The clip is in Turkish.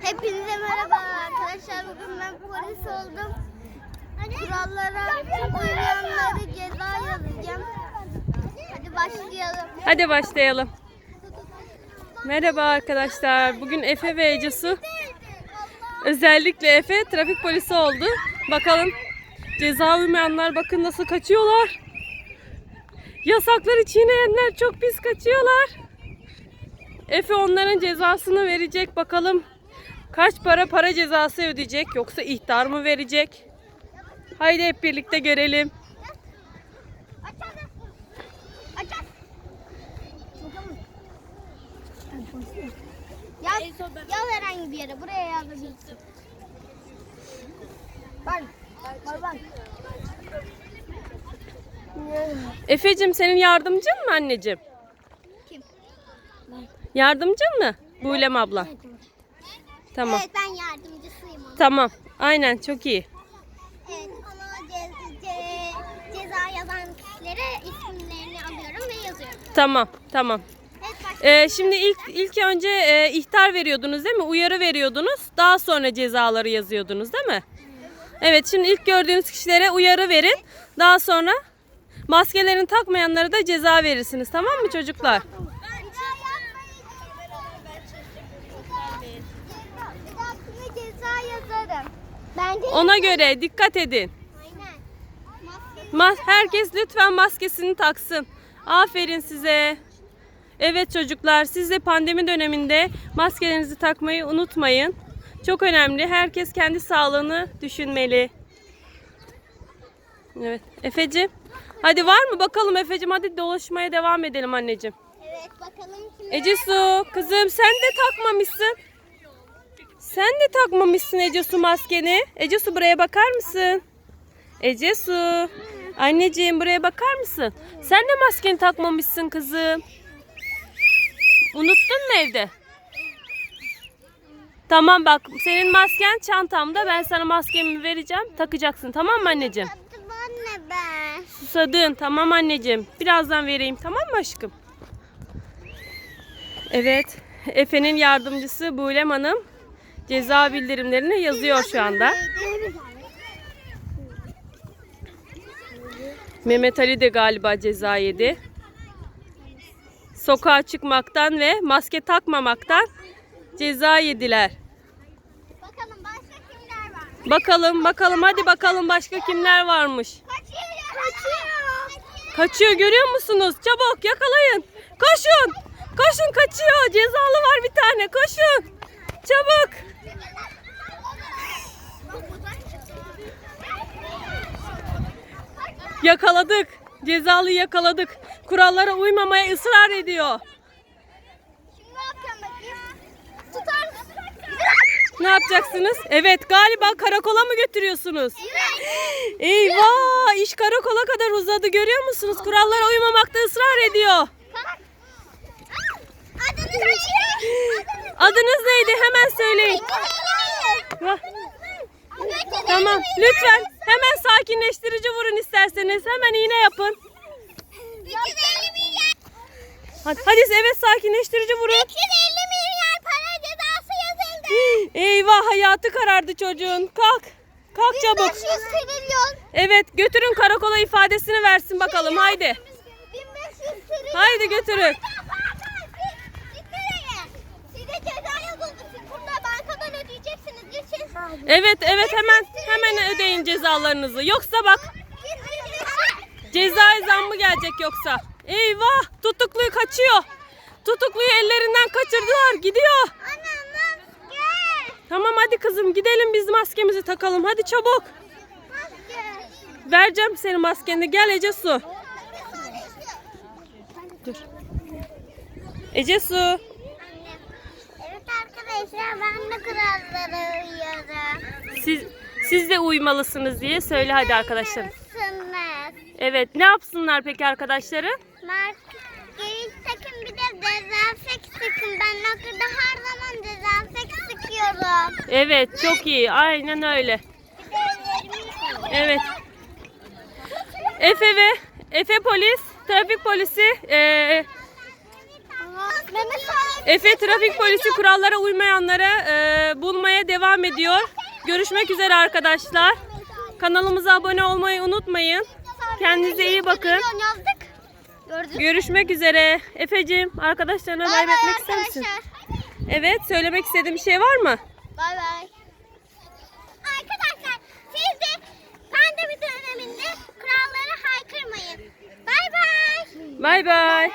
Hepinize merhaba arkadaşlar. Bugün ben polis oldum. Kurallara uymayanları ceza yazacağım. Hadi başlayalım. Hadi başlayalım. Merhaba arkadaşlar. Bugün Efe ve Ecesu özellikle Efe trafik polisi oldu. Bakalım ceza uymayanlar bakın nasıl kaçıyorlar. Yasakları çiğneyenler çok pis kaçıyorlar. Efe onların cezasını verecek. Bakalım kaç para para cezası ödeyecek yoksa ihtar mı verecek? Haydi hep birlikte görelim. Yaz herhangi bir yere. Buraya yazabilirsin. Bak. Bak bak. Efe'cim senin yardımcın mı anneciğim? Yardımcın mı? Buylem abla. Tamam. Evet ben yardımcısıyım onun. Tamam. Aynen çok iyi. Evet ona ce- ce- ceza yazan kişilere isimlerini alıyorum ve yazıyorum. Tamam. Tamam. Ee, şimdi ilk ilk önce e, ihtar veriyordunuz değil mi? Uyarı veriyordunuz. Daha sonra cezaları yazıyordunuz değil mi? Evet şimdi ilk gördüğünüz kişilere uyarı verin. Daha sonra maskelerini takmayanlara da ceza verirsiniz. Tamam mı çocuklar? Bir Bence Ona göre dikkat edin. Aynen. Maske Ma- herkes lütfen maskesini taksın. Aferin size. Evet çocuklar siz de pandemi döneminde maskelerinizi takmayı unutmayın. Çok önemli. Herkes kendi sağlığını düşünmeli. Evet. Efeciğim. Hadi var mı bakalım Efeciğim hadi dolaşmaya devam edelim anneciğim. Evet bakalım? Ecesu kızım sen de takmamışsın. Sen de takmamışsın Ecesu maskeni. Ecesu buraya bakar mısın? Ecesu. Anneciğim buraya bakar mısın? Sen de maskeni takmamışsın kızım. Unuttun mu evde? Tamam bak senin masken çantamda. Ben sana maskemi vereceğim. Takacaksın tamam mı anneciğim? Adım anne ben. Susadın. Tamam anneciğim. Birazdan vereyim tamam mı aşkım? Evet. Efe'nin yardımcısı Buylem Hanım ceza bildirimlerini yazıyor şu anda. Mehmet Ali de galiba ceza yedi. Sokağa çıkmaktan ve maske takmamaktan ceza yediler. Bakalım başka kimler var? Bakalım bakalım hadi bakalım başka kimler varmış. Kaçıyor. Kaçıyor. Kaçıyor görüyor musunuz? Çabuk yakalayın. Koşun. Koşun kaçıyor. Cezalı var bir tane. Koşun. Çabuk. Yakaladık. Cezalıyı yakaladık. Kurallara uymamaya ısrar ediyor. Ne yapacaksınız? Evet galiba karakola mı götürüyorsunuz? Eyvah iş karakola kadar uzadı görüyor musunuz? Kurallara uymamakta ısrar ediyor. Neydi? Adınız neydi? Hemen söyleyin. Tamam lütfen hemen sakinleştirici vurun isterseniz. Hemen iğne yapın. Hadi, hadi evet sakinleştirici vurun. 250 milyar para cezası yazıldı. Eyvah hayatı karardı çocuğun. Kalk. Kalk çabuk. 500 trilyon. Evet götürün karakola ifadesini versin bakalım haydi. 1500 trilyon. Haydi götürün. Siz nereye? Size ceza yazıldı. Siz burada bankadan ödeyeceksiniz. Evet evet hemen hemen ödeyin cezalarınızı. Yoksa bak ceza zammı gelecek yoksa. Eyvah tutukluyu kaçıyor. Tutukluyu ellerinden kaçırdılar gidiyor. Tamam hadi kızım gidelim biz maskemizi takalım. Hadi çabuk. Vereceğim senin maskeni. Gel Ece Su. Dur. Ece Su. Arkadaşlar ben de kurallara uyuyorum. Siz siz de uymalısınız diye söyle hadi arkadaşlar. Evet ne yapsınlar peki arkadaşları? Maskeyi takın bir de dezenfek sıkın. Ben okulda her zaman dezenfek sıkıyorum. Evet çok iyi. Aynen öyle. Bir de ellerimi yıkıyorum. Evet. Efe ve Efe polis, trafik polisi eee. Efe trafik polisi kurallara uymayanlara e, bulmaya devam ediyor. Görüşmek üzere arkadaşlar. Kanalımıza abone olmayı unutmayın. Kendinize iyi bakın. Görüşmek üzere. Efe'cim arkadaşlarına Bay etmek ister misin? Evet söylemek istediğin bir şey var mı? Bay bay. Arkadaşlar siz de pandemi döneminde kurallara haykırmayın. Bay bay. Bay bay.